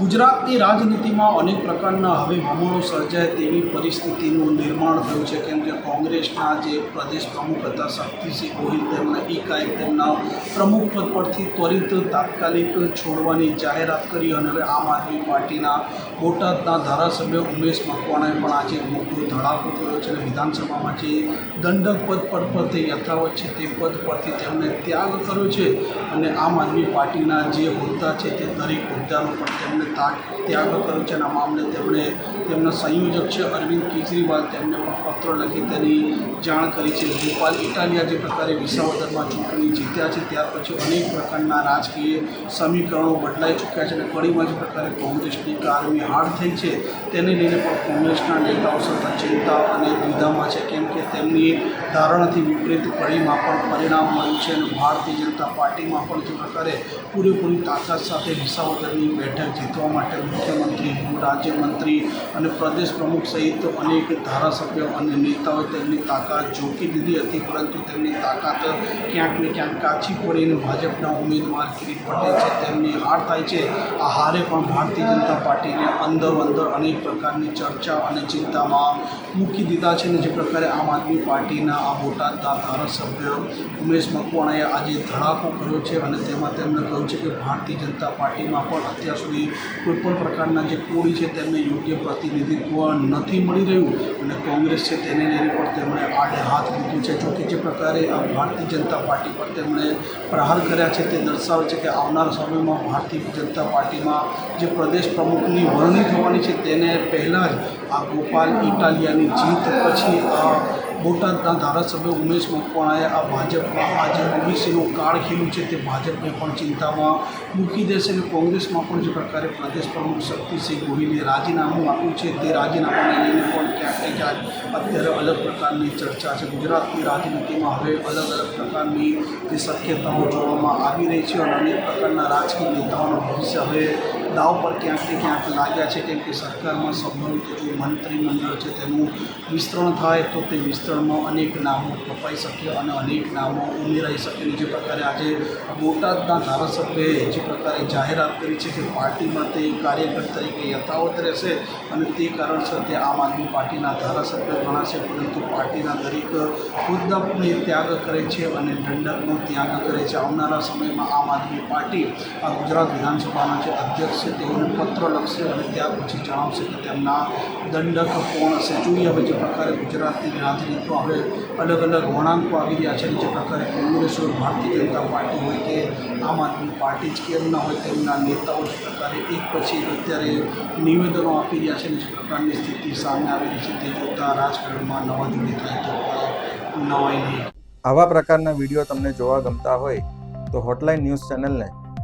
ગુજરાતની રાજનીતિમાં અનેક પ્રકારના હવે બમણો સર્જાય તેવી પરિસ્થિતિનું નિર્માણ થયું છે. કેમ કે કોંગ્રેસના જે પ્રદેશ પ્રમુખ હતા, શક્તિસિંહ ગોહિલ, તેમના એકાએક તેમના પ્રમુખ પદ પરથી ત્વરિત તાત્કાલિક છોડવાની જાહેરાત કરી અને હવે આમ આદમી પાર્ટીના બોટાદના ધારાસભ્ય ઉમેશ મકવાણાએ પણ આજે મોટો ધડાકો કર્યો છે અને વિધાનસભામાં જે દંડક પદ પર તે યથાવત છે તે પદ પરથી તેમણે ત્યાગ કર્યો છે અને આમ આદમી પાર્ટીના જે હોદ્દા છે તે દરેક હોદ્દાનો પણ તેમણે ત્યાગ કર્યો છે એના મામલે તેમણે તેમના સંયોજક છે અરવિંદ કેજરીવાલ તેમને પણ પત્ર લખી તેની જાણ કરી છે. ગોપાલ ઇટાલિયા જે પ્રકારે વિસાવદરમાં ચૂંટણી જીત્યા છે, ત્યાર પછી અનેક પ્રકારના રાજકીય સમીકરણો બદલાઈ ચૂક્યા છે અને કડીમાં જે પ્રકારે કોંગ્રેસની કારમી હાર થઈ છે, તેને લઈને પણ કોંગ્રેસના નેતાઓ સતત ચિંતા અને દ્વિધામાં છે. કેમ કે તેમની ધારણાથી વિપરીત કડીમાં પણ પરિણામ મળ્યું છે અને ભારતીય જનતા પાર્ટીમાં પણ જે પ્રકારે પૂરેપૂરી તાકાત સાથે વિસાવદરની બેઠક bom até. રાજ્યમંત્રી અને પ્રદેશ પ્રમુખ સહિત અનેક ધારાસભ્યો અને નેતાઓએ તેમની તાકાત ઝોંકી દીધી હતી, પરંતુ તેમની તાકાત ક્યાંક ને ક્યાંક કાચી પડીને ભાજપના ઉમેદવાર કિરીટ પટેલ છે, તેમની હાર થાય છે. આ હારે પણ ભારતીય જનતા પાર્ટીને અંદર અંદર અનેક પ્રકારની ચર્ચા અને ચિંતામાં મૂકી દીધા છે અને જે પ્રકારે આમ આદમી પાર્ટીના આ બોટાદના ધારાસભ્ય ઉમેશ મકવાણાએ આજે ધડાકો કર્યો છે અને તેમાં તેમણે કહ્યું છે કે ભારતીય જનતા પાર્ટીમાં પણ અત્યાર સુધી કોઈપણ પ્રકારના જે કોળી છે તેમને યોગ્ય પ્રતિનિધિત્વ નથી મળી રહ્યું અને કોંગ્રેસ છે તેને લઈને પણ તેમણે આડે હાથ લીધું છે. જોકે જે પ્રકારે આ ભારતીય જનતા પાર્ટી પર તેમણે પ્રહાર કર્યા છે તે દર્શાવે છે કે આવનારા સમયમાં ભારતીય જનતા પાર્ટીમાં જે પ્રદેશ પ્રમુખની વરણી થવાની છે તેને પહેલાં જ આ ગોપાલ ઇટાલિયાની જીત પછી આ બોટાદના ધારાસભ્ય ઉમેશ મકવાણાએ આ ભાજપમાં આ જે ઓબીસીનું કાર્ડ ખીલું છે તે ભાજપને પણ ચિંતામાં મૂકી દેશે અને કોંગ્રેસમાં પણ જે પ્રકારે પ્રદેશ પ્રમુખ શક્તિસિંહ ગોહિલે રાજીનામું આપ્યું છે તે રાજીનામાને લઈને પણ ક્યાંક ને ક્યાંક અત્યારે અલગ પ્રકારની ચર્ચા છે. ગુજરાતની રાજનીતિમાં હવે અલગ અલગ પ્રકારની જે શક્યતાઓ જોવામાં આવી રહી છે અને અનેક પ્રકારના રાજકીય નેતાઓનું ભવિષ્ય હવે દાવ પર ક્યાંક ને ક્યાંક લાગ્યા છે કેમ કે સરકારમાં સંભવિત જે મંત્રીમંડળ છે તેનું વિસ્તરણ થાય તો તે વિસ્તરણમાં અનેક નામો કપાઈ શકે અને અનેક નામો ઉમેરાઈ શકે અને જે પ્રકારે આજે બોટાદના ધારાસભ્યએ જે પ્રકારે જાહેરાત કરી છે કે પાર્ટીમાં તે કાર્યકર તરીકે યથાવત રહેશે અને તે કારણસર તે આમ આદમી પાર્ટીના ધારાસભ્ય ગણાશે, પરંતુ પાર્ટીના દરેક હોદ્દાને ત્યાગ કરે છે અને દંડકનો ત્યાગ કરે છે. આવનારા સમયમાં આમ આદમી પાર્ટી આ ગુજરાત વિધાનસભાના જે અધ્યક્ષ છે તેઓને પત્ર લખશે અને ત્યાર પછી જણાવશે કે તેમના દંડક કોણ હશે. જોઈએ હવે જે પ્રકારે ગુજરાતની રાજનીતિમાં હવે અલગ અલગ વળાંકો આવી રહ્યા છે જે પ્રકારે કોંગ્રેસ હોય, ભારતીય જનતા પાર્ટી હોય કે આમ આદમી પાર્ટી જ કેમ ના હોય, તેમના નેતાઓ જે પ્રકારે એક પછી અત્યારે નિવેદનો આપી રહ્યા છે અને જે પ્રકારની સ્થિતિ સામે આવી રહી છે તે જોતાં રાજકારણમાં નવા જૂની થાય તો નવાઈ નહીં. આવા પ્રકારના વીડિયો તમને જોવા ગમતા હોય તો હોટલાઇન ન્યૂઝ ચેનલને